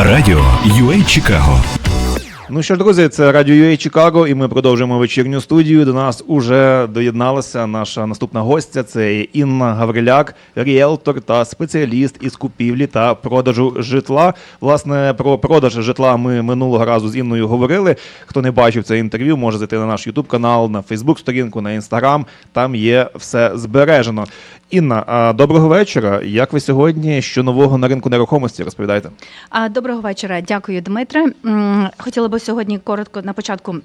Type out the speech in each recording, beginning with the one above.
Радіо UA Чикаго Ну що ж, друзі, це Радіо UA Чикаго, і ми продовжуємо вечірню студію. До нас уже доєдналася наша наступна гостя. Це Інна Гавриляк, ріелтор та спеціаліст із купівлі та продажу житла. Власне, про продаж житла ми минулого разу з Інною говорили. Хто не бачив це інтерв'ю, може зайти на наш Ютуб канал, на Фейсбук сторінку, на Інстаграм. Там є все збережено. Інна, доброго вечора. Як ви сьогодні? Що нового на ринку нерухомості? Розповідайте. Доброго вечора, дякую, Дмитре. Хотіла би сьогодні коротко на початку.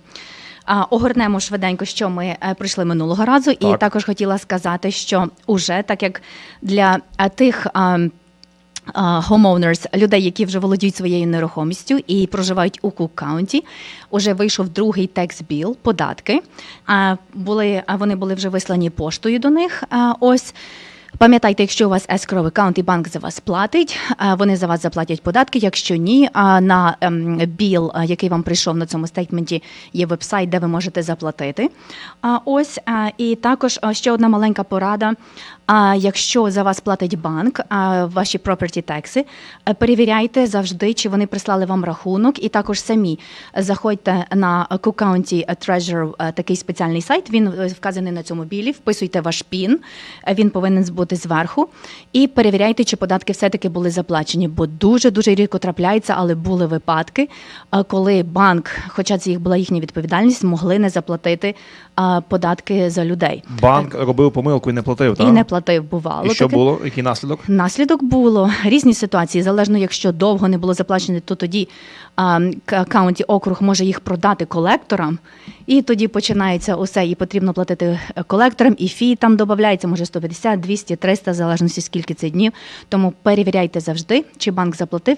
Огорнемо швиденько, що ми е, пройшли минулого разу, і також хотіла сказати, що уже так як для е, тих homeowners, людей, які вже володіють своєю нерухомістю і проживають у Кук Каунті, уже вийшов другий текст біл, податки. А були вони були вже вислані поштою до них. Ось. Пам'ятайте, якщо у вас escrow аккаунт і банк за вас платить, вони за вас заплатять податки. Якщо ні, на ем, біл, який вам прийшов на цьому стейтменті, є веб-сайт, де ви можете заплатити. Ось і також ще одна маленька порада. А якщо за вас платить банк, а, ваші property е, перевіряйте завжди, чи вони прислали вам рахунок, і також самі заходьте на Cook County Treasure, е, такий спеціальний сайт. Він е, вказаний на цьому білі. Вписуйте ваш пін. е, Він повинен бути зверху. І перевіряйте, чи податки все-таки були заплачені, бо дуже дуже рідко трапляється, але були випадки, коли банк, хоча це їх була їхня відповідальність, могли не заплатити е, податки за людей. Банк робив помилку і не платив, так? І не платив, бувало. І що таке. було? Який наслідок? Наслідок було різні ситуації. Залежно, якщо довго не було заплачено, то тоді а, каунті округ може їх продати колекторам, і тоді починається усе. І потрібно платити е, колекторам, і фі там додається, може 150, 200, 300, в залежності скільки це днів. Тому перевіряйте завжди, чи банк заплатив.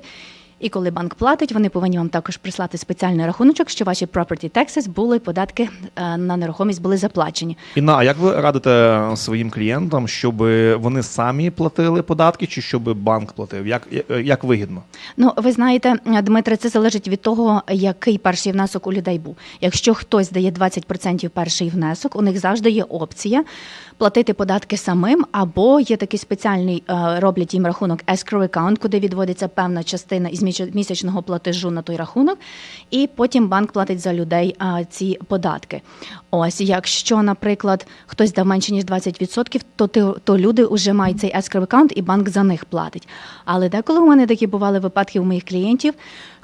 І коли банк платить, вони повинні вам також прислати спеціальний рахуночок, що ваші property taxes були податки е, на нерухомість були заплачені. Інна, а як ви радите своїм клієнтам, щоб вони самі платили податки, чи щоб банк платив? Як, як вигідно? Ну, ви знаєте, Дмитре, це залежить від того, який перший внесок у людей був. Якщо хтось дає 20% перший внесок, у них завжди є опція платити податки самим, або є такий спеціальний е, роблять їм рахунок escrow account, куди відводиться певна частина із місячного платежу на той рахунок, і потім банк платить за людей е, ці податки. Ось, якщо, наприклад, хтось дав менше ніж 20%, то ти то люди вже мають цей escrow account і банк за них платить. Але деколи у мене такі бували випадки у моїх клієнтів,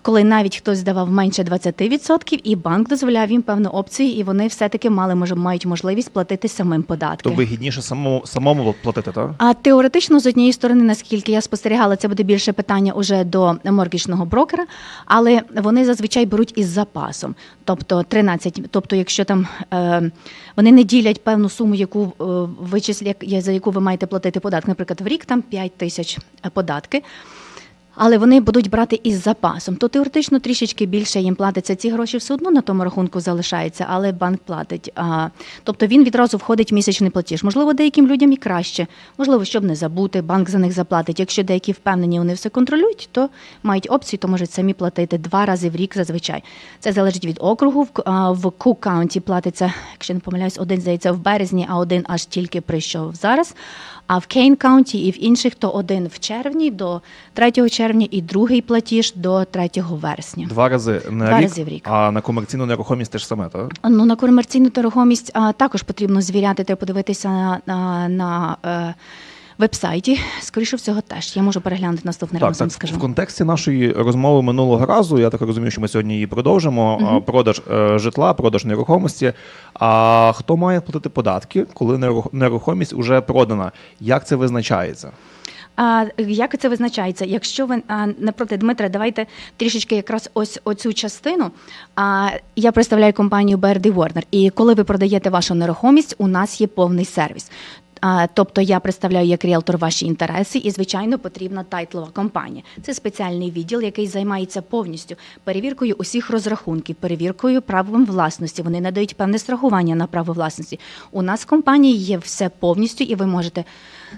коли навіть хтось давав менше 20%, і банк дозволяв їм певну опцію, і вони все-таки мали мож- мають можливість платити самим податки. То вигідніше самому самому платити, так? А теоретично, з однієї сторони, наскільки я спостерігала, це буде більше питання уже до моргічного брокера, але вони зазвичай беруть із запасом. Тобто 13, тобто, якщо там е, вони не ділять певну суму, яку е, вичислять, за яку ви маєте платити податок, наприклад, в рік там 5 тисяч податки. Але вони будуть брати із запасом. То теоретично трішечки більше їм платиться. Ці гроші все одно на тому рахунку залишаються, але банк платить. А, тобто він відразу входить в місячний платіж. Можливо, деяким людям і краще. Можливо, щоб не забути, банк за них заплатить. Якщо деякі впевнені, вони все контролюють, то мають опцію, то можуть самі платити два рази в рік зазвичай. Це залежить від округу. В, Cook County платиться, якщо не помиляюсь, один здається в березні, а один аж тільки прийшов зараз. А в Кейн Каунті і в інших то один в червні до 3 червня і другий платіж до 3 вересня. Два рази на Два рік, рази в рік. а на комерційну нерухомість теж саме, так? Ну на комерційну нерухомість а, також потрібно звіряти, треба подивитися на, на, на е, веб-сайті. Скоріше всього, теж я можу переглянути наступний Так, раз. так. скажу. В контексті нашої розмови минулого разу, я так розумію, що ми сьогодні її продовжимо. а, Продаж е, житла, продаж нерухомості. А хто має платити податки, коли неру- нерухомість вже продана? Як це визначається? А як це визначається? Якщо ви а, напроти Дмитра, давайте трішечки якраз ось оцю частину. А я представляю компанію BRD Warner, і коли ви продаєте вашу нерухомість, у нас є повний сервіс. Тобто я представляю як ріелтор ваші інтереси, і звичайно потрібна тайтлова компанія. Це спеціальний відділ, який займається повністю перевіркою усіх розрахунків, перевіркою правом власності. Вони надають певне страхування на право власності. У нас в компанії є все повністю, і ви можете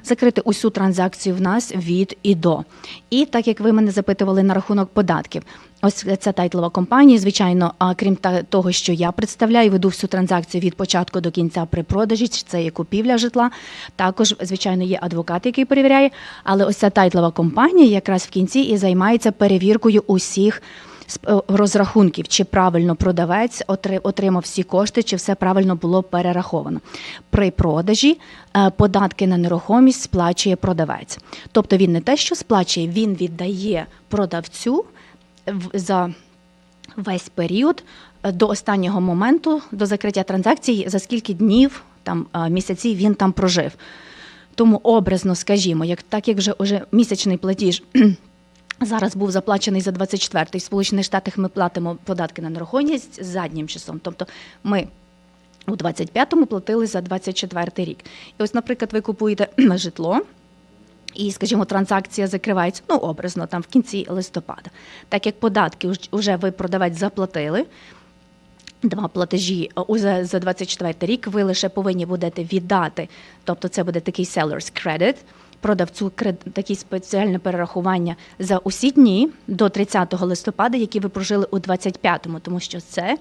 закрити усю транзакцію в нас від і до. І так як ви мене запитували на рахунок податків, ось ця тайтлова компанія, звичайно, а крім того, що я представляю, веду всю транзакцію від початку до кінця при продажі, це є купівля житла, Також, звичайно, є адвокат, який перевіряє, але ось ця тайтлова компанія якраз в кінці і займається перевіркою усіх розрахунків, чи правильно продавець отримав всі кошти, чи все правильно було перераховано. При продажі е, податки на нерухомість сплачує продавець. Тобто він не те, що сплачує, він віддає продавцю за весь період е, до останнього моменту, до закриття транзакції, за скільки днів, там е, місяців він там прожив. Тому образно, скажімо, як так як вже уже місячний платіж зараз був заплачений за 24-й, в Сполучених Штатах ми платимо податки на нерухомість з заднім часом. Тобто ми у 25-му платили за 24-й рік. І ось, наприклад, ви купуєте житло. І, скажімо, транзакція закривається ну образно там в кінці листопада. Так як податки уже ви продавець заплатили. Два платежі е, уже за 24 рік ви лише повинні будете віддати. Тобто це буде такий seller's credit, продавцю кред... такі спеціальне перерахування за усі дні до 30 листопада, які ви прожили у 25-му, тому що це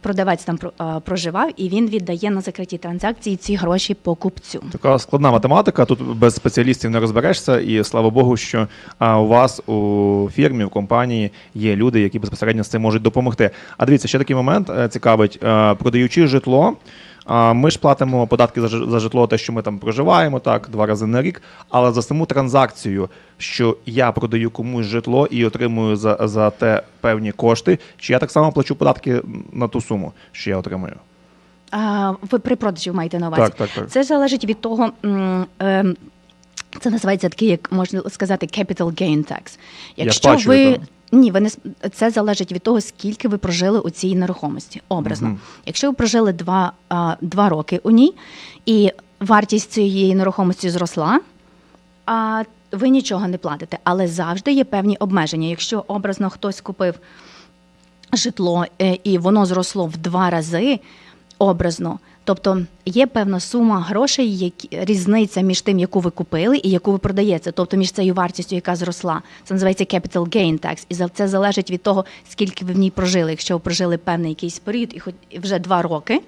продавець там е, проживав і він віддає на закриті транзакції ці гроші покупцю. Така складна математика. Тут без спеціалістів не розберешся, і слава Богу, що у вас у фірмі, в компанії є люди, які безпосередньо з цим можуть допомогти. А дивіться, ще такий момент е, цікавить, Е, продаючи житло. А, Ми ж платимо податки за житло, те, що ми там проживаємо, так, два рази на рік. Але за саму транзакцію, що я продаю комусь житло і отримую за, за те певні кошти, чи я так само плачу податки на ту суму, що я отримую? А, ви при продажі маєте на увазі? Так, так, так. Це залежить від того. ем, Це називається такий, як можна сказати, capital gain tax. Якщо сплачую, ви так? Ні, ви не це залежить від того, скільки ви прожили у цій нерухомості. Образно, Мгм. якщо ви прожили два, а, два роки у ній, і вартість цієї нерухомості зросла, а ви нічого не платите. Але завжди є певні обмеження. Якщо образно хтось купив житло е, і воно зросло в два рази образно. Тобто є певна сума грошей, які різниця між тим, яку ви купили і яку ви продаєте, тобто між цією вартістю, яка зросла. Це називається capital gain tax. І це залежить від того, скільки ви в ній прожили. Якщо ви прожили певний якийсь період, і хоч вже два роки,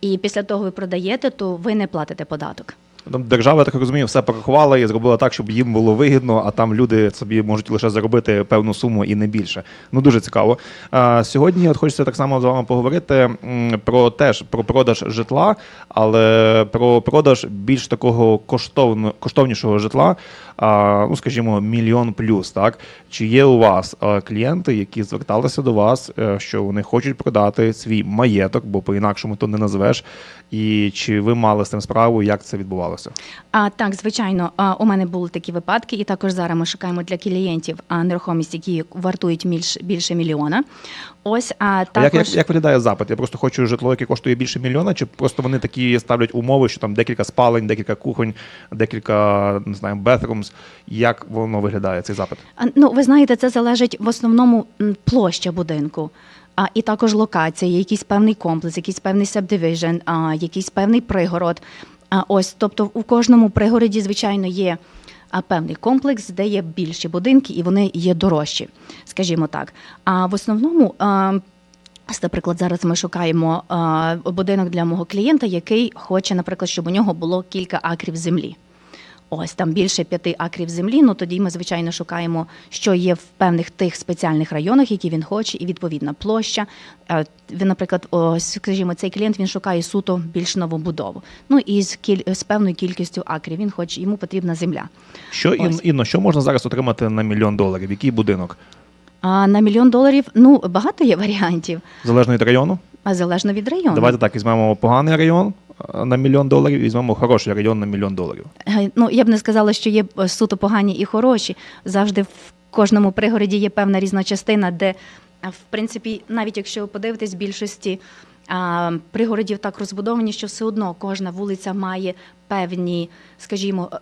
і після того ви продаєте, то ви не платите податок. Там держава, я так розумію, все порахувала і зробила так, щоб їм було вигідно, а там люди собі можуть лише заробити певну суму і не більше. Ну дуже цікаво. Сьогодні от хочеться так само з вами поговорити про теж про продаж житла, але про продаж більш такого коштовно, коштовнішого житла, ну скажімо, мільйон плюс. Так чи є у вас клієнти, які зверталися до вас, е, що вони хочуть продати свій маєток, бо по-інакшому то не назвеш. І чи ви мали з цим справу, як це відбувалося? А так, звичайно, а, у мене були такі випадки, і також зараз ми шукаємо для клієнтів а, нерухомість, які вартують більш, більше мільйона. Ось а А також як, як, як виглядає запит? Я просто хочу житло, яке коштує більше мільйона, чи просто вони такі ставлять умови, що там декілька спалень, декілька кухонь, декілька не знаю, bathrooms. Як воно виглядає цей запит? А, Ну, ви знаєте, це залежить в основному площа будинку. А, і також локація, якийсь певний комплекс, якийсь певний а, якийсь певний пригород. А, ось, тобто у кожному пригороді, звичайно, є певний комплекс, де є більші будинки і вони є дорожчі, скажімо так. А в основному. Наприклад, зараз ми шукаємо будинок для мого клієнта, який хоче, наприклад, щоб у нього було кілька акрів землі. Ось там більше п'яти акрів землі. Ну тоді ми, звичайно, шукаємо, що є в певних тих спеціальних районах, які він хоче, і відповідна площа. Е, Він, наприклад, ось, скажімо, цей клієнт він шукає суто більш новобудову. Ну і з кіль з певною кількістю акрів. Він хоче, йому потрібна земля. Що Ін. Інно, що можна зараз отримати на мільйон доларів? Який будинок? А на мільйон доларів ну багато є варіантів, Залежно від району? а залежно від району. Давайте так, візьмемо поганий район на мільйон доларів, і візьмемо хороший район на мільйон доларів. Е, Ну, я б не сказала, що є е, суто погані і хороші. Завжди в кожному пригороді є певна різна частина, де, е, в принципі, навіть якщо ви подивитесь, більшості а, пригородів так розбудовані, що все одно кожна вулиця має певні, скажімо, е,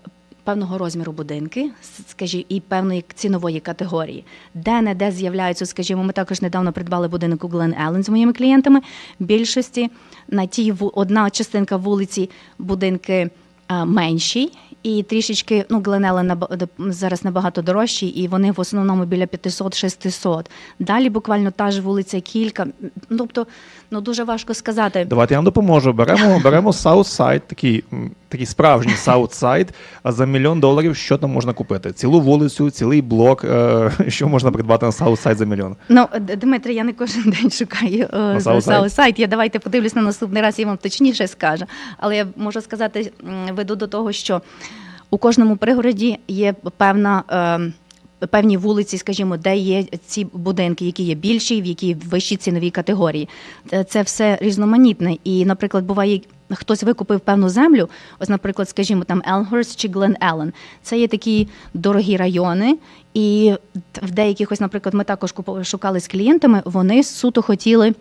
певного розміру будинки, скажімо, і певної цінової категорії. Де не де з'являються, скажімо, ми також недавно придбали будинок у Глен Елен з моїми клієнтами. Більшості на тій одна частинка вулиці будинки а, менші, і трішечки ну Гленелен зараз набагато дорожчі, і вони в основному біля 500-600. Далі буквально та ж вулиця кілька. Ну, Тобто, ну дуже важко сказати. Давайте я вам допоможу. Беремо, беремо Southside, такий, такий справжній Southside, а за мільйон доларів що там можна купити? Цілу вулицю, цілий блок. Е, що можна придбати на Southside за мільйон? Ну, Д- Дмитрий, я не кожен день шукаю е, Southside? Саусайт. Я давайте подивлюсь на наступний раз, я вам точніше скажу. Але я можу сказати, веду до того, що у кожному пригороді є певна. Е, Певні вулиці, скажімо, де є ці будинки, які є більші, в які вищі цінові категорії. Це- Це все різноманітне. І, наприклад, буває, хтось викупив певну землю. Ось, наприклад, скажімо, там Елмхерст чи Глен Еллен. Це є такі дорогі райони, і в деяких, ось, наприклад, ми також шукали з клієнтами. Вони суто хотіли.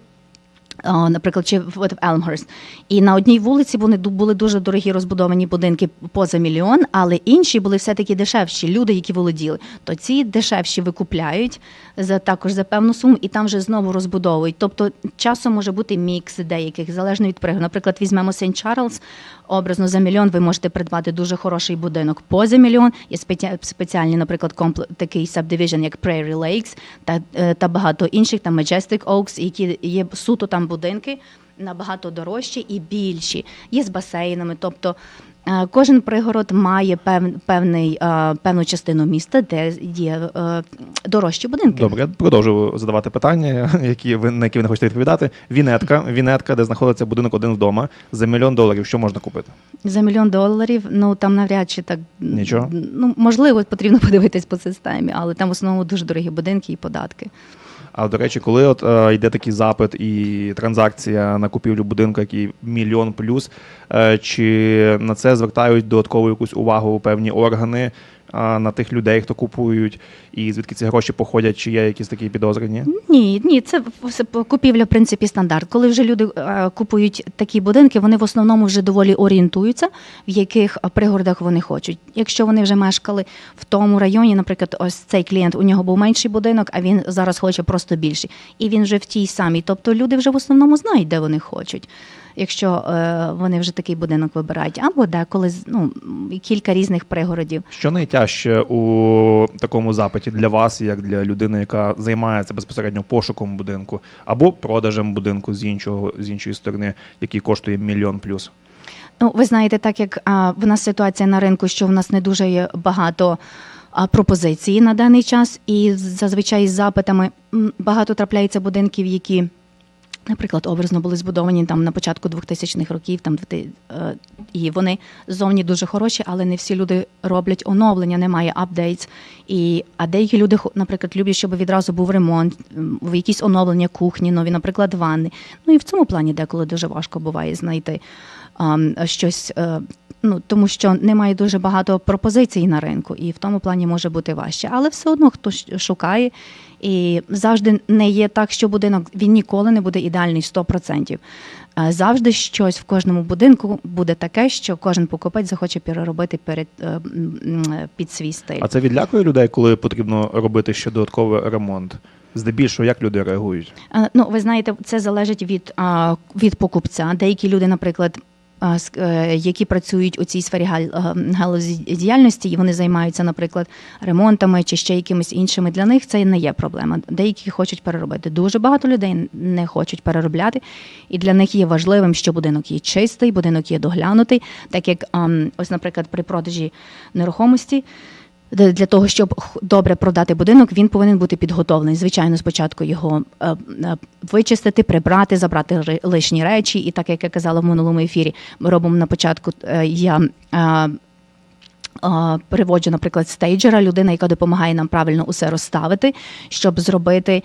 А, Наприклад, чи в Елмхерст. І на одній вулиці вони були дуже дорогі розбудовані будинки поза мільйон, але інші були все-таки дешевші. Люди, які володіли, то ці дешевші викупляють за також за певну суму, і там вже знову розбудовують. Тобто часом може бути мікс деяких, залежно від пригоду. Наприклад, візьмемо Сент Чарльз, образно за мільйон ви можете придбати дуже хороший будинок. Поза мільйон є спеціальні, наприклад, компле- такий subdivision, як Prairie Lakes та, е, та багато інших, там Majestic Oaks, які є суто там будинки набагато дорожчі і більші. Є з басейнами. Тобто е, кожен пригород має пев, певний, е, певну частину міста, де є е, дорожчі будинки. Добре, я продовжую задавати питання, які ви на які ви не хочете відповідати. Вінетка, Вінетка, де знаходиться будинок один вдома, за мільйон доларів. Що можна купити? За мільйон доларів, ну там навряд чи так Нічого? Ну можливо, потрібно подивитись по системі, але там в основному дуже дорогі будинки і податки. А до речі, коли от е, йде такий запит і транзакція на купівлю будинку, який мільйон плюс, е, чи на це звертають додаткову якусь увагу певні органи на тих людей, хто купують, і звідки ці гроші походять, чи є якісь такі підозри? Ні? Ні, це все купівля, в принципі, стандарт. Коли вже люди е, купують такі будинки, вони в основному вже доволі орієнтуються, в яких пригородах вони хочуть. Якщо вони вже мешкали в тому районі, наприклад, ось цей клієнт, у нього був менший будинок, а він зараз хоче просто більший. І він вже в тій самій. Тобто люди вже в основному знають, де вони хочуть. Якщо е, вони вже такий будинок вибирають, або деколи з- ну, кілька різних пригородів. Що найтяжче у такому запиті для вас, як для людини, яка займається безпосередньо пошуком будинку або продажем будинку з іншого з іншої сторони, який коштує мільйон плюс? Ну, ви знаєте, так як а, в нас ситуація на ринку, що в нас не дуже є багато а, пропозицій на даний час, і зазвичай з запитами багато трапляється будинків, які. Наприклад, образно були збудовані там на початку 2000-х років, там е, і вони зовні дуже хороші, але не всі люди роблять оновлення, немає апдейтс. І а деякі люди, наприклад, люблять, щоб відразу був ремонт, в якісь оновлення кухні, нові, наприклад, ванни. Ну і в цьому плані деколи дуже важко буває знайти щось. е, Ну, тому що немає дуже багато пропозицій на ринку, і в тому плані може бути важче. Але все одно хтось шукає, і завжди не є так, що будинок він ніколи не буде ідеальний 100%. Е, Завжди щось в кожному будинку буде таке, що кожен покупець захоче переробити перед е, під свій стиль. А це відлякує людей, коли потрібно робити ще додатковий ремонт? Здебільшого, як люди реагують? Ну, ви знаєте, це залежить від, від покупця. Деякі люди, наприклад, які працюють у цій сфері е, галузі діяльності, і вони займаються, наприклад, ремонтами чи ще якимись іншими. Для них це не є проблема. Деякі хочуть переробити. Дуже багато людей не хочуть переробляти, і для них є важливим, що будинок є чистий, будинок є доглянутий, так як ось, наприклад, при продажі нерухомості. Для того, щоб добре продати будинок, він повинен бути підготовлений. Звичайно, спочатку його е, е, вичистити, прибрати, забрати лишні речі. І так як я казала в минулому ефірі, ми робимо на початку. е, Я переводжу, наприклад, стейджера, людина, яка допомагає нам правильно усе розставити, щоб зробити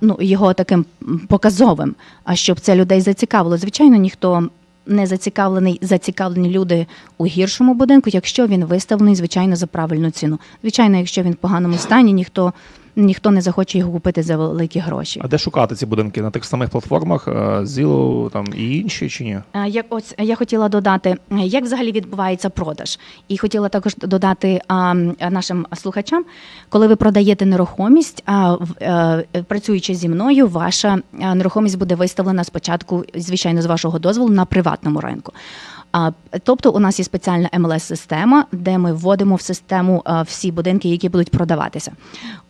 ну, його таким показовим, а щоб це людей зацікавило. Звичайно, ніхто. Не зацікавлений, зацікавлені люди у гіршому будинку, якщо він виставлений, звичайно, за правильну ціну. Звичайно, якщо він в поганому стані, ніхто, ніхто не захоче його купити за великі гроші. А де шукати ці будинки? На тих самих платформах е, Zillow там і інші чи ні? Е, Як ось я хотіла додати, е, як взагалі відбувається продаж, і хотіла також додати а, нашим слухачам, коли ви продаєте нерухомість, а е, працюючи зі мною, ваша е, нерухомість буде виставлена спочатку, звичайно, з вашого дозволу на приватному ринку. Тобто, у нас є спеціальна MLS-система, де ми вводимо в систему а, всі будинки, які будуть продаватися.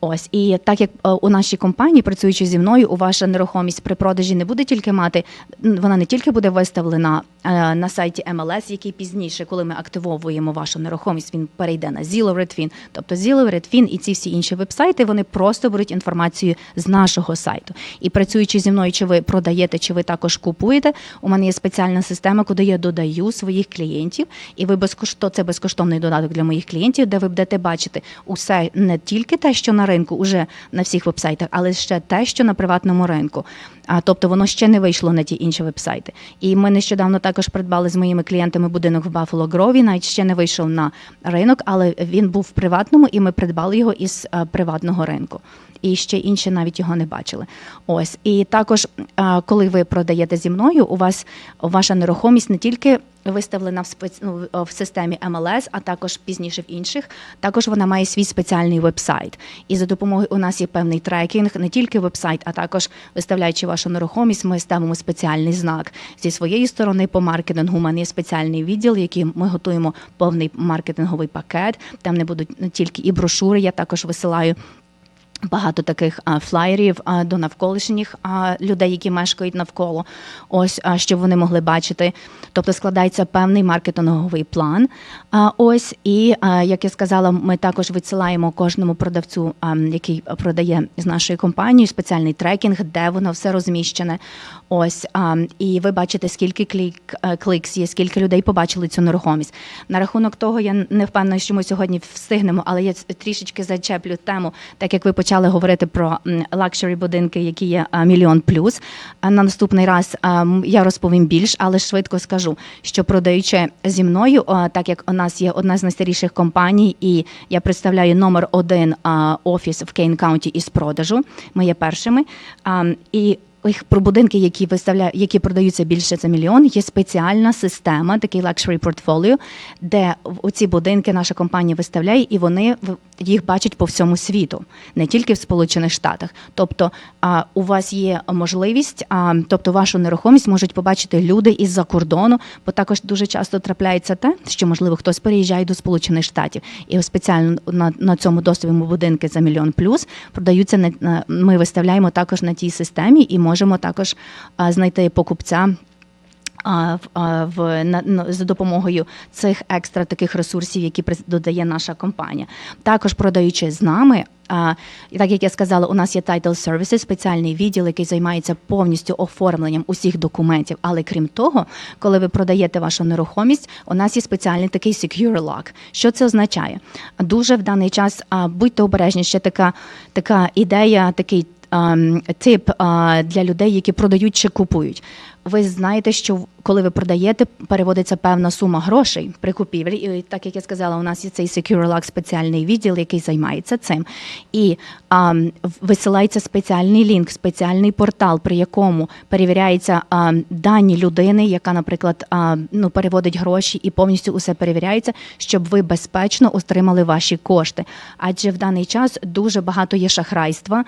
Ось і так як а, у нашій компанії, працюючи зі мною, у ваша нерухомість при продажі не буде тільки мати, вона не тільки буде виставлена а, на сайті MLS, який пізніше, коли ми активовуємо вашу нерухомість, він перейде на Zillow, Redfin. Тобто Zillow, Redfin і ці всі інші вебсайти, вони просто беруть інформацію з нашого сайту. І працюючи зі мною, чи ви продаєте, чи ви також купуєте, у мене є спеціальна система, куди я додаю своїх клієнтів, і ви безкоштовно це безкоштовний додаток для моїх клієнтів, де ви будете бачити усе не тільки те, що на ринку, уже на всіх вебсайтах, але ще те, що на приватному ринку. А тобто воно ще не вийшло на ті інші вебсайти. І ми нещодавно також придбали з моїми клієнтами будинок в Grove, він навіть ще не вийшов на ринок, але він був в приватному, і ми придбали його із е, приватного ринку. І ще інші навіть його не бачили. Ось і також, а, коли ви продаєте зі мною, у вас ваша нерухомість не тільки виставлена в спец... ну, в системі MLS, а також пізніше в інших. Також вона має свій спеціальний вебсайт. І за допомогою у нас є певний трекінг, не тільки вебсайт, а також виставляючи вашу нерухомість, ми ставимо спеціальний знак зі своєї сторони по маркетингу. У мене є спеціальний відділ, який ми готуємо повний маркетинговий пакет. Там не будуть тільки і брошури. Я також висилаю. Багато таких а, флаєрів а, до навколишніх а, людей, які мешкають навколо, ось а, щоб вони могли бачити. Тобто складається певний маркетинговий план. А, ось і а, як я сказала, ми також відсилаємо кожному продавцю, а, який продає з нашої компанії, спеціальний трекінг, де воно все розміщене. Ось а, і ви бачите, скільки клік е, кликс є, скільки людей побачили цю нерухомість. На рахунок того, я не впевнена, що ми сьогодні встигнемо, але я трішечки зачеплю тему, так як ви почали говорити про лакшері будинки, які є мільйон плюс. На наступний раз м, я розповім більш, але швидко скажу, що продаючи зі мною, так як у нас є одна з найстаріших компаній, і я представляю номер один офіс в Кейн Каунті із продажу. Ми є першими. І їх про будинки, які виставляють, які продаються більше за мільйон, є спеціальна система, такий luxury portfolio, де оці будинки наша компанія виставляє, і вони їх бачать по всьому світу, не тільки в Сполучених Штатах. Тобто, у вас є можливість, а, тобто вашу нерухомість можуть побачити люди із-за кордону, бо також дуже часто трапляється те, що можливо хтось переїжджає до Сполучених Штатів, і спеціально на, на цьому досвідому будинки за мільйон плюс продаються на, ми виставляємо також на тій системі і можемо також знайти покупця. В- на, за допомогою цих екстра таких ресурсів, які додає наша компанія, також продаючи з нами. І так як я сказала, у нас є Title Services, спеціальний відділ, який займається повністю оформленням усіх документів. Але крім того, коли ви продаєте вашу нерухомість, у нас є спеціальний такий Secure Lock. Що це означає? Дуже в даний час будьте обережні, ще така, така ідея, такий тип для людей, які продають чи купують. Ви знаєте, що коли ви продаєте, переводиться певна сума грошей при купівлі. І так як я сказала, у нас є цей Secure Lock спеціальний відділ, який займається цим. І а, висилається спеціальний лінк, спеціальний портал, при якому перевіряються а, дані людини, яка, наприклад, а, ну, переводить гроші і повністю усе перевіряється, щоб ви безпечно отримали ваші кошти. Адже в даний час дуже багато є шахрайства.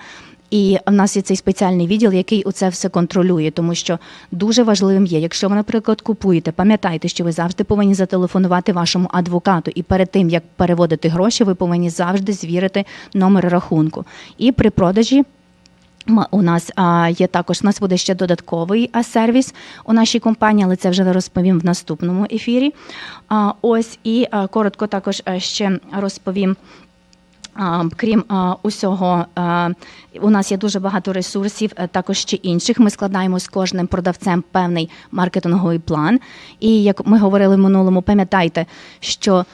І в нас є цей спеціальний відділ, який у це все контролює, тому що дуже важливим є, якщо ви, наприклад, купуєте, пам'ятайте, що ви завжди повинні зателефонувати вашому адвокату, і перед тим як переводити гроші, ви повинні завжди звірити номер рахунку. І при продажі. У нас є також у нас буде ще додатковий сервіс у нашій компанії, але це вже розповім в наступному ефірі. А, ось і коротко також ще розповім. Крім усього, у нас є дуже багато ресурсів, е, також ще інших. Ми складаємо з кожним продавцем певний маркетинговий план. І як ми говорили в минулому, пам'ятайте, що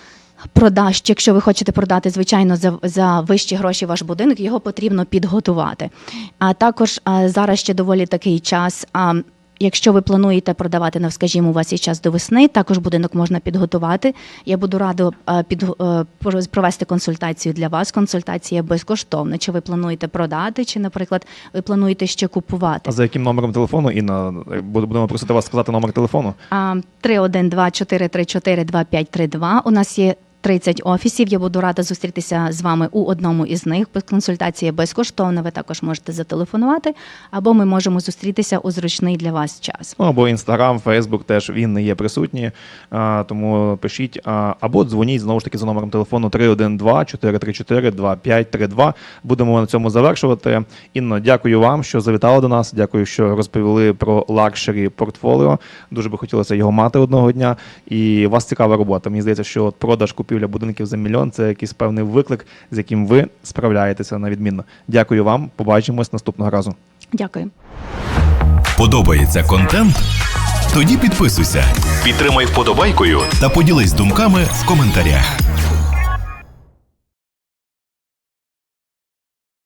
продаж, якщо ви хочете продати, звичайно, за, за вищі гроші ваш будинок, його потрібно підготувати. А також зараз ще доволі такий час. Якщо ви плануєте продавати, ну, скажімо, у вас є час до весни, також будинок можна підготувати. Я буду рада е, під, е, провести консультацію для вас. Консультація безкоштовна. Чи ви плануєте продати, чи, наприклад, ви плануєте ще купувати? А за яким номером телефону, Інна, Буду- будемо просити вас сказати номер телефону. А, 312-434-2532. У нас є 30 офісів. Я буду рада зустрітися з вами у одному із них. Консультація безкоштовна. Ви також можете зателефонувати, або ми можемо зустрітися у зручний для вас час. Ну, або Інстаграм, Фейсбук теж він не є присутні. Тому пишіть або дзвоніть знову ж таки за номером телефону 312 434 2532. Будемо на цьому завершувати. Інно, дякую вам, що завітали до нас. Дякую, що розповіли про лакшері портфоліо. Дуже би хотілося його мати одного дня. І у вас цікава робота. Мені здається, що продаж купівля будинків за мільйон це якийсь певний виклик, з яким ви справляєтеся на відмінно. Дякую вам. Побачимось наступного разу. Дякую. Подобається контент? Тоді підписуйся, підтримай вподобайкою та поділись думками в коментарях.